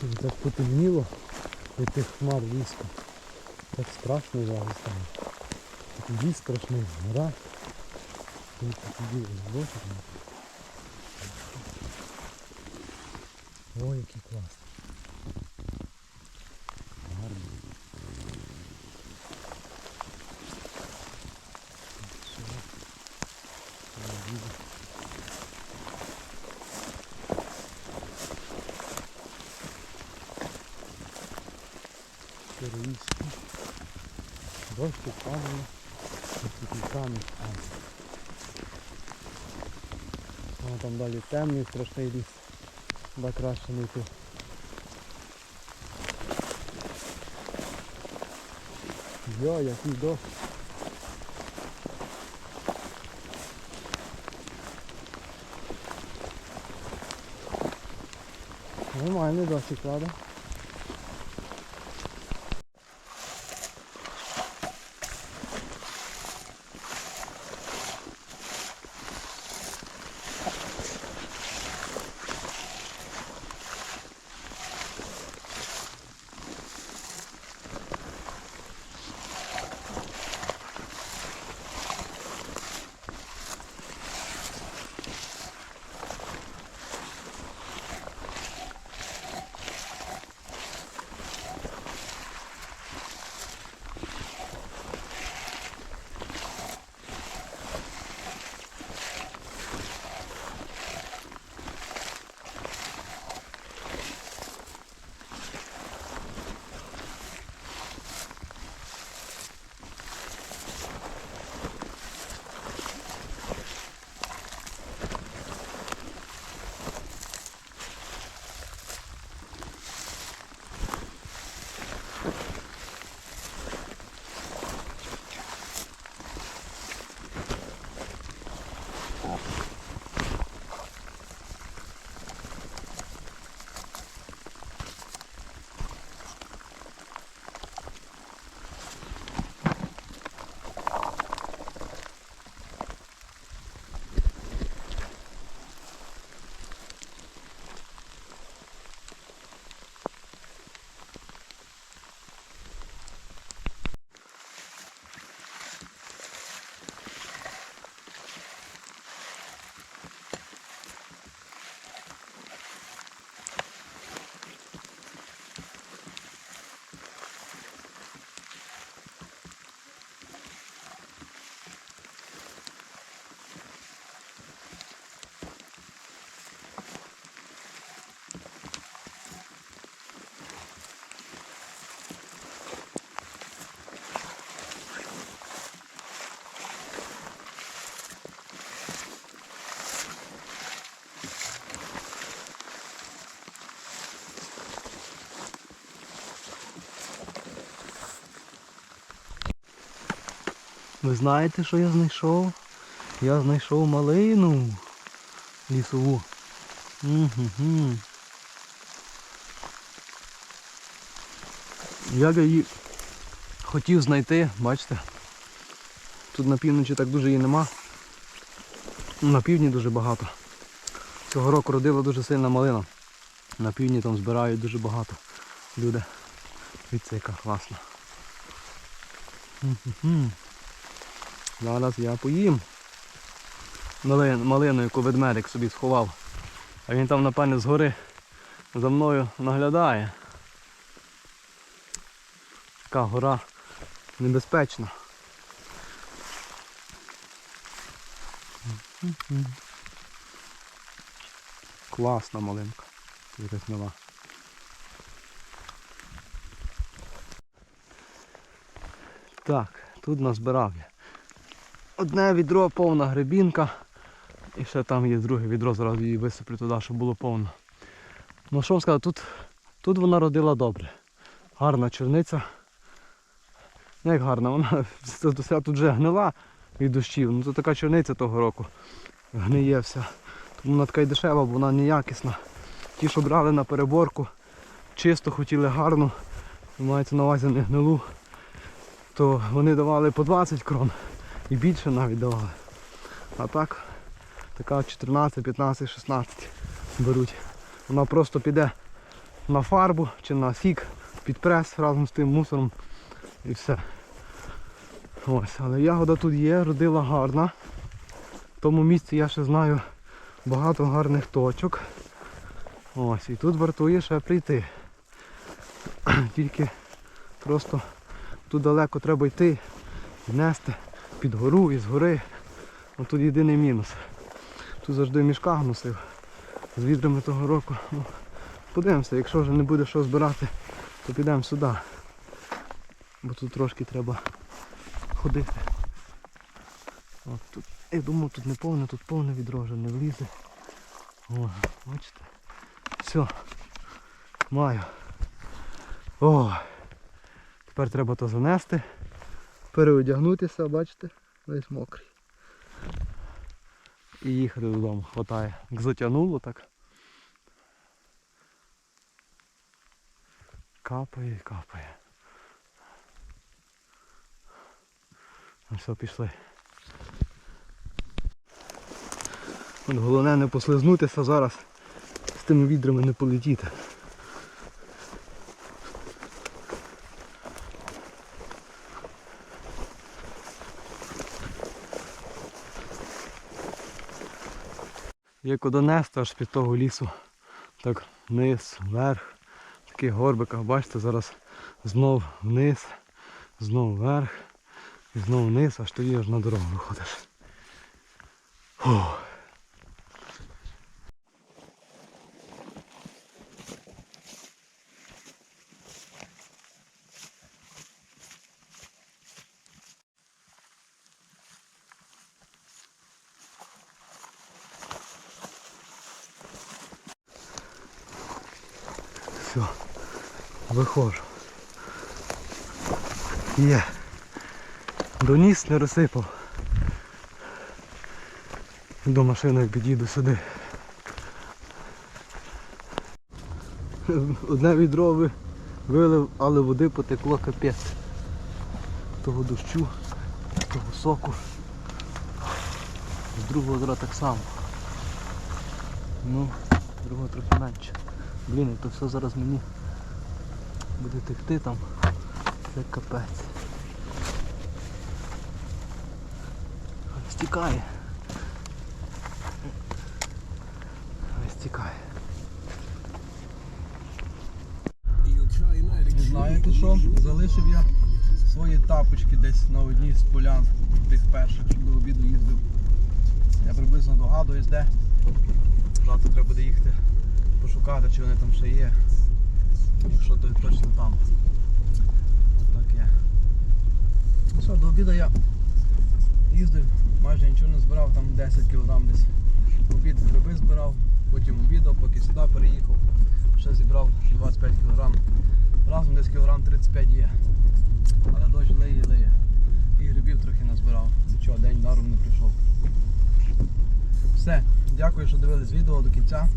Тут так потемніло від тих хмар різко. Так страшно зараз стало. Такий страшний, гора. Тут який класний. Гарний. Що? Я їду. Перевізки. Дощ падає. Світляками. А там далі темний страшний ліс. Туди краще не йти. Йо, який дощ. Нормальний дощик, правда? Ви знаєте, що я знайшов? Я знайшов малину лісову. Угу. Я її хотів знайти, бачите? Тут на півночі так дуже її нема. На півдні дуже багато. Цього року родила дуже сильна малина. На півдні там збирають дуже багато люди. Дивіться, яка класна. Зараз я поїм. Малин- Малину, яку ведмедик собі сховав. А він там, напевне, згори за мною наглядає. Така гора небезпечна. Класна малинка. Нова. Так, тут назбирав я. Одне відро повна грибінка. І ще там є друге відро, зразу її висиплю туди, щоб було повно. Ну що вам сказати, тут, тут вона родила добре. Гарна черниця. Ну як гарна, вона тут вже гнила від дощів. Ну то така черниця того року. Гниє вся. Тому вона така й дешева, бо вона неякісна. Ті, що брали на переборку, чисто хотіли гарну, мається на увазі не гнилу, то вони давали по 20 крон і більше навіть давали. А так, така 14, 15, 16 беруть. Вона просто піде на фарбу чи на сік під прес разом з тим мусором і все. Ось, але ягода тут є, родила гарна. В тому місці я ще знаю багато гарних точок. Ось, і тут вартує ще прийти. Тільки просто тут далеко треба йти, нести під гору і згори. От тут єдиний мінус. Тут завжди в мішках носив з відрами того року. Ну, подивимося, якщо вже не буде що збирати, то підемо сюди. Бо тут трошки треба ходити. От тут, я думав, тут не повне, тут повне відро вже не влізе. О, бачите? Все. Маю. О! Тепер треба то занести, переодягнутися, бачите, весь мокрий. І їхати додому. Хватає. Як затягнуло так. Капає і капає. Ну все, пішли. От головне не послизнутися зараз, з тими відрами не полетіти. Як донести аж під того лісу, так вниз, вверх, в таких горбиках, бачите, зараз знов вниз, знов вверх і знов вниз, аж тоді аж на дорогу виходиш. Фух. Виходжу. Є. Доніс не розсипав. До машини як під'їду сюди. Одне відро вилив, але води потекло капець. Того дощу, того соку. З другого відра так само. Ну, другого трохи менше. Блін, то все зараз мені буде текти там. Це капець. Ой, Стікає. Ой, Стікає. Знаєте що? Залишив я свої тапочки десь на одній з полян тих перших, щоб до обіду їздив. Я приблизно догадуюсь, де. Завтра треба буде їхати пошукати, чи вони там ще є. Якщо то точно там. Ось так є. Все, до обіду я їздив, майже нічого не збирав, там 10 кг десь. Обід гриби збирав, потім обідав, поки сюди переїхав, ще зібрав 25 кг. Разом десь кілограм 35 є. Але дощ лиє, лиє. І грибів трохи назбирав. Нічого, день даром не прийшов. Все, дякую, що дивились відео до кінця.